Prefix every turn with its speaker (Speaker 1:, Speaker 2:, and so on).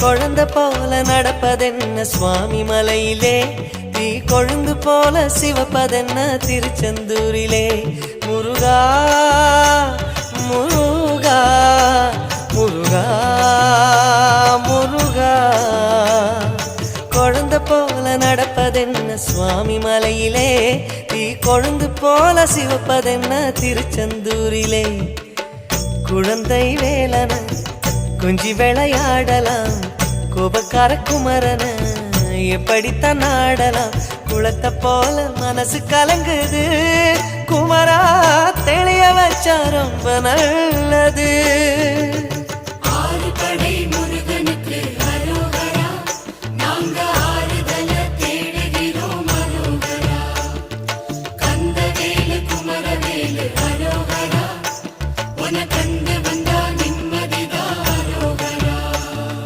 Speaker 1: குழந்த போல நடப்பதென்ன சுவாமி மலையிலே? தீ கொழுந்து போல சிவப்பதென்ன திருச்செந்தூரிலே? முருகா முருகா முருகா முருகா. குழந்த போல நடப்பதென்ன சுவாமி மலையிலே? தீ கொழுந்து போல சிவப்பதென்ன திருச்செந்தூரிலே? குழந்தை வேலன குஞ்சி விளையாடலாம். கோபக்கார குமரன எப்படித்தான் ஆடலாம்? குளத்தை போல மனசு கலங்குது. குமரா தெளிய வச்சா ரொம்ப நல்லது.